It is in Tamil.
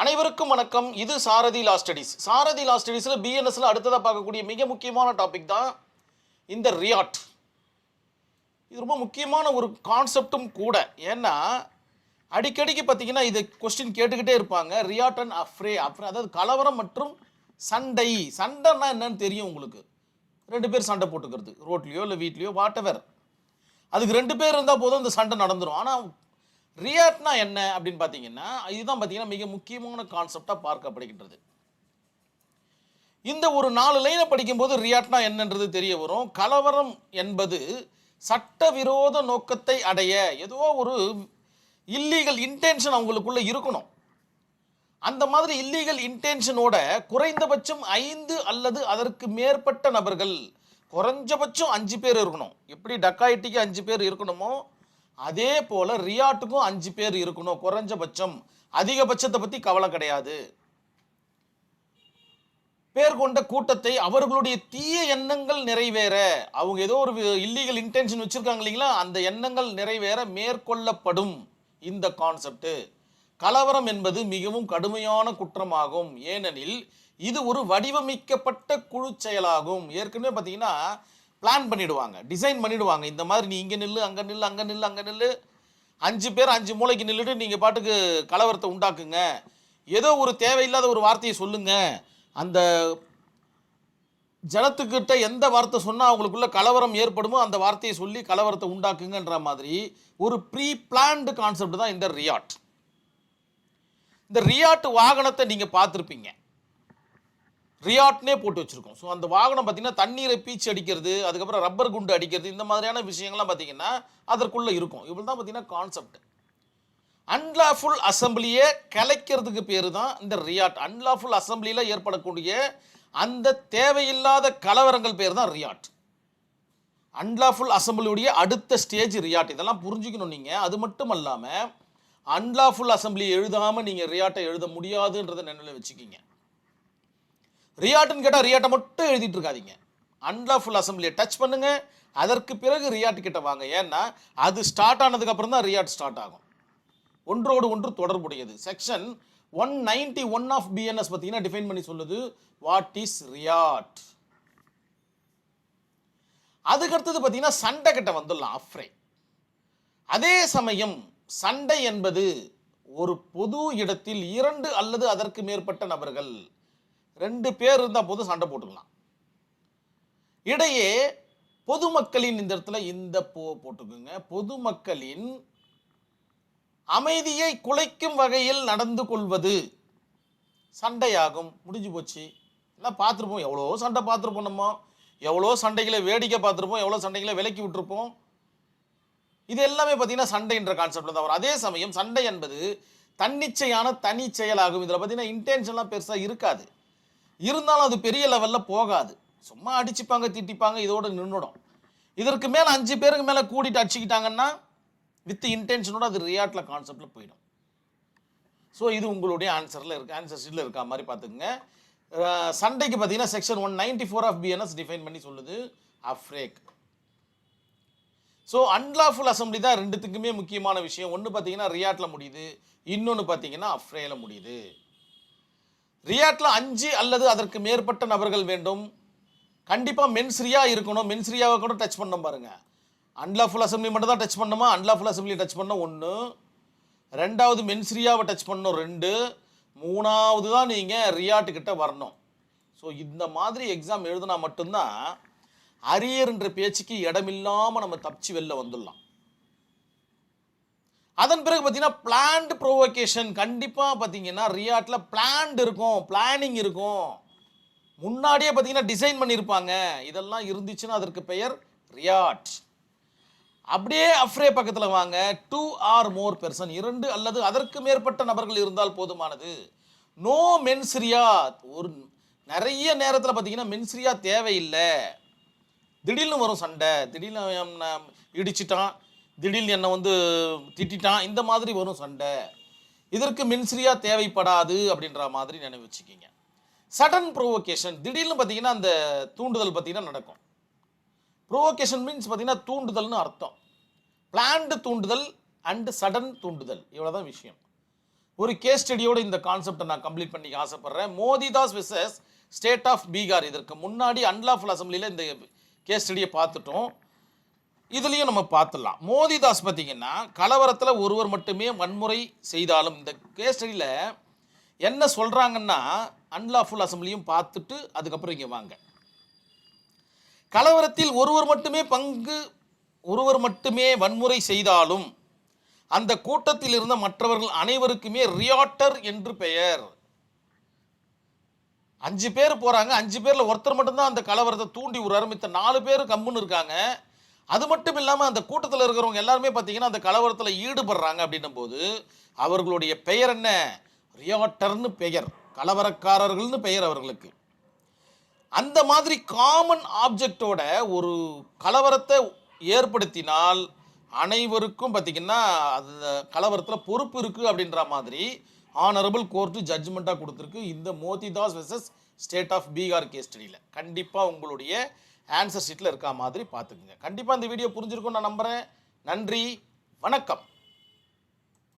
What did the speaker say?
அனைவருக்கும் வணக்கம். இது சாரதி லா ஸ்டடீஸ் சாரதி லா ஸ்டடீஸில் பிஎன்எஸ்ல அடுத்ததாக பார்க்கக்கூடிய மிக முக்கியமான டாபிக் தான் இந்த ரியாட். இது ரொம்ப முக்கியமான ஒரு கான்செப்டும் கூட. ஏன்னா அடிக்கடிக்கு பார்த்தீங்கன்னா இது கொஸ்டின் கேட்டுக்கிட்டே இருப்பாங்க. ரியாட் அண்ட் அஃப்ரே அஃப்ரே அதாவது கலவரம் மற்றும் சண்டை. சண்டைன்னா என்னன்னு தெரியும் உங்களுக்கு. ரெண்டு பேர் சண்டை போட்டுக்கிறது. ரோட்லேயோ இல்லை வீட்லேயோ வாட் அதுக்கு ரெண்டு பேர் இருந்தால் போதும் அந்த சண்டை நடந்துடும் ஆனால் ரியாட்னா என்ன அப்படின்னு பார்த்தீங்கன்னா இதுதான் பார்த்தீங்கன்னா மிக முக்கியமான கான்செப்டாக பார்க்கப்படுகின்றது. இந்த ஒரு நாலு லைனை படிக்கும்போது ரியாட்னா என்னன்றது தெரிய வரும். கலவரம் என்பது சட்டவிரோத நோக்கத்தை அடைய ஏதோ ஒரு இல்லீகல் இன்டென்ஷன் அவங்களுக்குள்ள இருக்கணும். அந்த மாதிரி இல்லீகல் இன்டென்ஷனோட குறைந்தபட்சம் ஐந்து அல்லது அதற்கு மேற்பட்ட நபர்கள் குறைஞ்சபட்சம் அஞ்சு பேர் இருக்கணும். எப்படி டக்காயிட்டிக்கு அஞ்சு பேர் இருக்கணுமோ அதே போல ரியாட்டுக்கும் அஞ்சு பேர் இருக்கணும் குறைஞ்சபட்சம். அதிகபட்சத்தை பத்தி கவலை கிடையாது. பேர் கொண்ட கூட்டத்தை அவர்களுடைய தீய எண்ணங்கள் நிறைவேற. அவங்க ஏதோ ஒரு இல்லீகல் இன்டென்ஷன் வச்சிருக்காங்க இல்லைங்களா? அந்த எண்ணங்கள் நிறைவேற மேற்கொள்ளப்படும் இந்த கான்செப்ட் கலவரம் என்பது மிகவும் கடுமையான குற்றமாகும். ஏனெனில் இது ஒரு வடிவமைக்கப்பட்ட குழு செயலாகும். ஏற்கனவே பார்த்தீங்கன்னா பிளான் பண்ணிடுவாங்க. டிசைன் பண்ணிடுவாங்க. இந்த மாதிரி நீ இங்கே நில்லு அங்கே நில்லு அங்கே நில்லு அங்கே நில்லு. அஞ்சு பேர் அஞ்சு மூளைக்கு நில்லுட்டு நீங்கள் பாட்டுக்கு கலவரத்தை உண்டாக்குங்க. ஏதோ ஒரு தேவையில்லாத ஒரு வார்த்தையை சொல்லுங்க. அந்த ஜனத்துக்கிட்ட எந்த வார்த்தை சொன்னால் அவங்களுக்குள்ள கலவரம் ஏற்படுமோ அந்த வார்த்தையை சொல்லி கலவரத்தை உண்டாக்குங்கன்ற மாதிரி ஒரு ப்ரீ பிளான்டு கான்செப்ட் தான் இந்த ரியாட் இந்த ரியாட் வாகனத்தை நீங்கள் பார்த்துருப்பீங்க. ரியாட்னே போட்டு வச்சுருக்கோம். ஸோ அந்த வாகனம் பார்த்தீங்கன்னா தண்ணீரை பீச்சு அடிக்கிறது அதுக்கப்புறம் ரப்பர் குண்டு அடிக்கிறது இந்த மாதிரியான விஷயங்கள்லாம் பார்த்தீங்கன்னா அதற்குள்ளே இருக்கும். இவ்வளோ தான் பார்த்தீங்கன்னா கான்செப்ட் அன்லாஃபுல் அசம்பிளியை கலைக்கிறதுக்கு பேர் தான் இந்த ரியாட். அன்லாஃபுல் அசம்பிளியில் ஏற்படக்கூடிய அந்த தேவையில்லாத கலவரங்கள் பேர் தான் ரியாட். அன்லாஃபுல் அசம்பிளியுடைய அடுத்த ஸ்டேஜ் ரியாட். இதெல்லாம் புரிஞ்சுக்கணும் நீங்கள் அது மட்டும் இல்லாமல் அன்லாஃபுல் அசம்பிளி எழுதாமல் நீங்கள் ரியாட்டை எழுத முடியாதுன்றதை நினைவில் வச்சுக்கிங்க. ரியாட்டுன்னு கேட்டால் ரியாட்டை மட்டும் எழுதிட்டு இருக்காதிங்க. அன்லாஃபுல் அசம்பிளியை டச் பண்ணுங்க. அதற்கு பிறகு ரியாட் கிட்ட வாங்க. ஏன்னா அது ஸ்டார்ட் ஆனதுக்கப்புறம் தான் ரியாட் ஸ்டார்ட் ஆகும். ஒன்றோடு ஒன்று தொடர்புடையது. Section one ninety one of BNS பார்த்தீங்கன்னா டிஃபைன் பண்ணி சொல்லுது வாட் இஸ் ரியாட்? அதுக்கடுத்தது பார்த்தீங்கன்னா சண்டை கிட்ட வந்துடலாம் அஃப்ரே அதே சமயம் சண்டை என்பது ஒரு பொது இடத்தில் இரண்டு அல்லது அதற்கு மேற்பட்ட நபர்கள் ரெண்டு பேர் இருந்தால் போதும் சண்டை போட்டுக்கலாம். இடையே பொதுமக்களின் இந்த இடத்துல இந்த போ போட்டுக்குங்க. பொதுமக்களின் அமைதியை குலைக்கும் வகையில் நடந்து கொள்வது சண்டையாகும். முடிஞ்சு போச்சு. எல்லாம் பார்த்துருப்போம். எவ்வளோ சண்டை பார்த்துருப்போம் நம்ம. எவ்வளோ சண்டைகளை வேடிக்கை பார்த்துருப்போம். எவ்வளோ சண்டைகளை விலக்கி விட்டுருப்போம். இது எல்லாமே பார்த்தீங்கன்னா சண்டைன்ற கான்செப்டில் தான் வரும். அதே சமயம் சண்டை என்பது தன்னிச்சையான தனி செயலாகும். இதில் பார்த்தீங்கன்னா இன்டென்ஷன்லாம் பெருசாக இருக்காது. இருந்தாலும் அது பெரிய லெவலில் போகாது. சும்மா அடிச்சுப்பாங்க திட்டிப்பாங்க இதோட நின்றுடும் இதற்கு மேலே அஞ்சு பேருக்கு மேலே கூட்டிட்டு அடிச்சுக்கிட்டாங்கன்னா வித் இன்டென்ஷனோட அது ரியாட்டில் கான்செப்டில் போயிடும். ஸோ இது உங்களுடைய ஆன்சரில் இருக்குது ஆன்சர் ஷீட்டில் இருக்கா மாதிரி பார்த்துக்குங்க. சண்டைக்கு பார்த்தீங்கன்னா section one ninety four of BNS define பண்ணி சொல்லுது. அஃப்ரேக் ஸோ அன்லாஃபுல் அசம்பிளி தான் ரெண்டுத்துக்குமே முக்கியமான விஷயம். ஒன்று பார்த்தீங்கன்னா ரியாட்டில் முடியுது. இன்னொன்று பார்த்தீங்கன்னா அஃப்ரேல முடியுது. ரியாட்டில் அஞ்சு அல்லது அதற்கு மேற்பட்ட நபர்கள் வேண்டும். கண்டிப்பாக மென்ஸ்ரியா இருக்கணும். மென்ஸ்ரியாவை கூட டச் பண்ணோம் பாருங்க. அன்லாஃபுல் அசம்பிளி மட்டும் தான் டச் பண்ணோமா? அன்லாஃபுல் அசம்பிளி டச் பண்ண ஒன்று ரெண்டாவது மென்ஸ்ரியாவை டச் பண்ணோம் ரெண்டு. மூணாவது தான் நீங்கள் ரியாட்டுக்கிட்ட வரணும். ஸோ இந்த மாதிரி எக்ஸாம் எழுதுனா மட்டும்தான் அரியர்ன்ற பேச்சுக்கு இடமில்லாமல் நம்ம தப்பிச்சு வெளில வந்துடலாம். அதன் பிறகு பார்த்தீங்கன்னா பிளான்டு ப்ரோவோகேஷன் கண்டிப்பாக பார்த்தீங்கன்னா ரியாட்டில் பிளான்டு இருக்கும் பிளானிங் இருக்கும். முன்னாடியே பார்த்தீங்கன்னா டிசைன் பண்ணியிருப்பாங்க இதெல்லாம் இருந்துச்சுன்னா அதற்கு பெயர் ரியாட். அப்படியே அஃப்ரே பக்கத்தில் வாங்க. டூ ஆர் மோர் பெர்சன் இரண்டு அல்லது அதற்கு மேற்பட்ட நபர்கள் இருந்தால் போதுமானது. நோ மென்ஸ்ரியா ஒரு நிறைய நேரத்தில் பார்த்தீங்கன்னா மென்ஸ்ரியா தேவையில்லை. திடீர்னு வரும் சண்டை. திடீர்னு இடிச்சிட்டான். திடீர்னு என்னை வந்து திட்டிட்டான். இந்த மாதிரி வரும் சண்டை. இதற்கு மின்சிரியா தேவைப்படாது அப்படின்ற மாதிரி நினைவு வச்சுக்கிங்க. சடன் ப்ரோவோகேஷன் திடீர்னு பார்த்தீங்கன்னா அந்த தூண்டுதல் பார்த்தீங்கன்னா நடக்கும். ப்ரோவோகேஷன் மீன்ஸ் பார்த்தீங்கன்னா தூண்டுதல்னு அர்த்தம். பிளான்டு தூண்டுதல் அண்டு சடன் தூண்டுதல். இவ்வளோதான் விஷயம். ஒரு கேஸ் ஸ்டடியோட இந்த கான்செப்டை நான் கம்ப்ளீட் பண்ணிக்க ஆசைப்பட்றேன். Motidas versus state of Bihar இதற்கு முன்னாடி அன்லாஃபுல் அசம்பிளியில் இந்த கேஸ் ஸ்டடியை பார்த்துட்டோம். இதுலேயும் நம்ம பார்த்துடலாம். மோதிதாஸ் பார்த்தீங்கன்னா கலவரத்தில் ஒருவர் மட்டுமே வன்முறை செய்தாலும் இந்த கேஸ் ஸ்டடியில் என்ன சொல்கிறாங்கன்னா அன்லாஃபுல் அசம்பிளியும் பார்த்துட்டு அதுக்கப்புறம் இங்கே வாங்க. கலவரத்தில் ஒருவர் மட்டுமே பங்கு ஒருவர் மட்டுமே வன்முறை செய்தாலும் அந்த கூட்டத்தில் இருந்த மற்றவர்கள் அனைவருக்குமே ரியாட்டர் என்று பெயர். அஞ்சு பேர் போகிறாங்க அஞ்சு பேரில் ஒருத்தர் மட்டும்தான் அந்த கலவரத்தை தூண்டி விடுறாரு மித்த நாலு பேர் கம்முன்னு இருக்காங்க. அது மட்டும் இல்லாமல் அந்த கூட்டத்தில் இருக்கிறவங்க எல்லாருமே பார்த்தீங்கன்னா அந்த கலவரத்தில் ஈடுபடுறாங்க அப்படின்னும் போது அவர்களுடைய பெயர் என்ன? ரியாட்டர்னு பெயர். கலவரக்காரர்கள்னு பெயர் அவர்களுக்கு. அந்த மாதிரி காமன் ஆப்ஜெக்டோட ஒரு கலவரத்தை ஏற்படுத்தினால் அனைவருக்கும் பார்த்தீங்கன்னா அந்த கலவரத்தில் பொறுப்பு இருக்குது அப்படின்ற மாதிரி ஆனரபிள் கோர்ட்டு ஜட்ஜ்மெண்ட்டாக கொடுத்துருக்கு இந்த Motidas versus state of Bihar case ஸ்டடியில் கண்டிப்பாக உங்களுடைய ஆன்சர் ஷீட்டில் இருக்கா மாதிரி பார்த்துக்குங்க. கண்டிப்பாக இந்த வீடியோ புரிஞ்சிருக்கும் நான் நம்புகிறேன் நன்றி. வணக்கம்.